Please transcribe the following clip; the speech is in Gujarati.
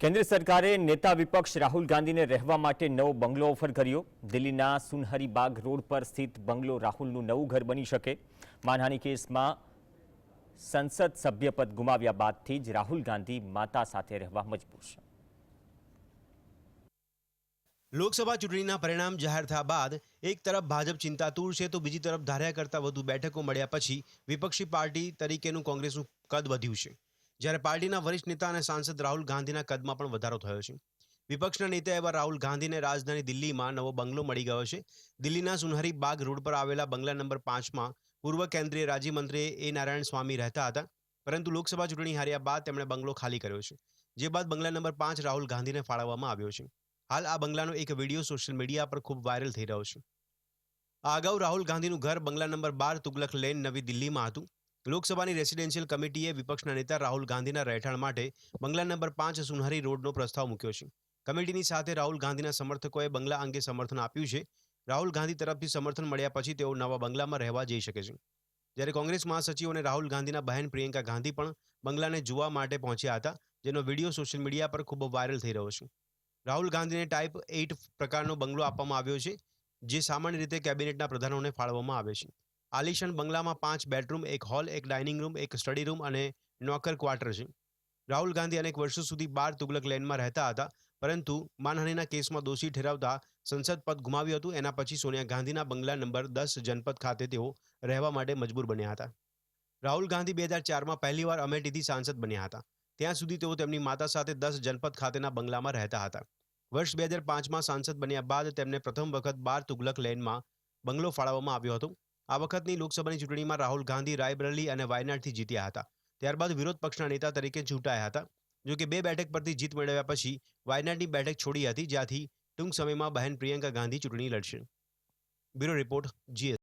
કેન્દ્ર સરકારે નેતા વિપક્ષ રાહુલ ગાંધીને રહેવા માટે નવો બંગલો ઓફર કર્યો. દિલ્હીના સુનહરી બાગ રોડ પર સ્થિત બંગલો રાહુલનું નવું ઘર બની શકે. માનહાની કેસમાં સંસદ સભ્યપદ ગુમાવ્યા બાદથી જ રાહુલ ગાંધી માતા સાથે રહેવા મજબૂર છે. લોકસભા ચૂંટણીના પરિણામ જાહેર થયા બાદ એક તરફ ભાજપ ચિંતાતુર છે તો બીજી તરફ ધાર્યા કરતાં વધુ બેઠકો મળ્યા પછી વિપક્ષી પાર્ટી તરીકેનું કોંગ્રેસનું કદ વધ્યું છે. જ્યારે પાર્ટીના વરિષ્ઠ નેતા અને સાંસદ રાહુલ ગાંધીના કદમાં પણ વધારો થયો છે. વિપક્ષના નેતા એવા રાહુલ ગાંધીને રાજધાની દિલ્હીમાં નવો બંગલો મળી ગયો છે. દિલ્હીના સુનહરી બાગ રોડ પર આવેલા બંગલા નંબર પાંચમાં પૂર્વ કેન્દ્રીય રાજ્યમંત્રી એ નારાયણ સ્વામી રહેતા હતા. પરંતુ લોકસભા ચૂંટણી હાર્યા બાદ તેમણે બંગલો ખાલી કર્યો છે. જે બાદ બંગલા નંબર પાંચ રાહુલ ગાંધીને ફાળવવામાં આવ્યો છે. હાલ આ બંગલાનો એક વીડિયો સોશિયલ મીડિયા પર ખૂબ વાયરલ થઈ રહ્યો છે. આ અગાઉ રાહુલ ગાંધીનું ઘર બંગલા નંબર બાર તુગલક લેન નવી દિલ્હીમાં હતું. લોકસભાની રેસિડેન્શિયલ કમિટીએ વિપક્ષના નેતા રાહુલ ગાંધીના રહેઠાણ માટે બંગલા નંબર પાંચ સુનહરી રોડનો પ્રસ્તાવ મૂક્યો છે. કમિટીની સાથે રાહુલ ગાંધીના સમર્થકોએ બંગલા અંગે સમર્થન આપ્યું છે. રાહુલ ગાંધી તરફથી સમર્થન મળ્યા પછી તેઓ નવા બંગલામાં રહેવા જઈ શકે છે. જ્યારે કોંગ્રેસ મહાસચિવ અને રાહુલ ગાંધીના બહેન પ્રિયંકા ગાંધી પણ બંગલાને જોવા માટે પહોંચ્યા હતા, જેનો વીડિયો સોશિયલ મીડિયા પર ખૂબ વાયરલ થઈ રહ્યો છે. રાહુલ ગાંધીને ટાઈપ એઇટ પ્રકારનો બંગલો આપવામાં આવ્યો છે, જે સામાન્ય રીતે કેબિનેટના પ્રધાનોને ફાળવવામાં આવે છે. આલિશાન બંગલામાં પાંચ બેડરૂમ, એક હોલ, એક ડાઇનિંગ રૂમ, એક સ્ટડી રૂમ અને નોકર ક્વાર્ટર છે. રાહુલ ગાંધી અનેક વર્ષો સુધી બાર તુગલક લેનમાં રહેતા હતા, પરંતુ માનહાનિના કેસમાં દોષી ઠેરાવતા સંસદ પદ ગુમાવ્યું હતું. એના પછી સોનિયા ગાંધીના બંગલા નંબર દસ જનપદ ખાતે તેઓ રહેવા માટે મજબૂર બન્યા હતા. રાહુલ ગાંધી બે હજાર ચારમાં પહેલીવાર અમેઠીથી સાંસદ બન્યા હતા. ત્યાં સુધી તેઓ તેમની માતા સાથે દસ જનપદ ખાતેના બંગલામાં રહેતા હતા. વર્ષ બે હજાર પાંચમાં સાંસદ બન્યા બાદ તેમને પ્રથમ વખત બાર તુગલક લેનમાં બંગલો ફાળવવામાં આવ્યો હતો. આ વખતની લોકસભાની ચૂંટણીમાં રાહુલ ગાંધી, રાયબરેલી અને વાયનાડથી જીત્યા હતા. ત્યારબાદ વિરોધ પક્ષના નેતા તરીકે ચૂંટાયા હતા. જો કે બે બેઠક પરથી જીત મેળવ્યા પછી વાયનાડની બેઠક છોડી હતી, જ્યાંથી ટૂંક સમયમાં બહેન પ્રિયંકા ગાંધી ચૂંટણી લડશે. Bureau report, GS.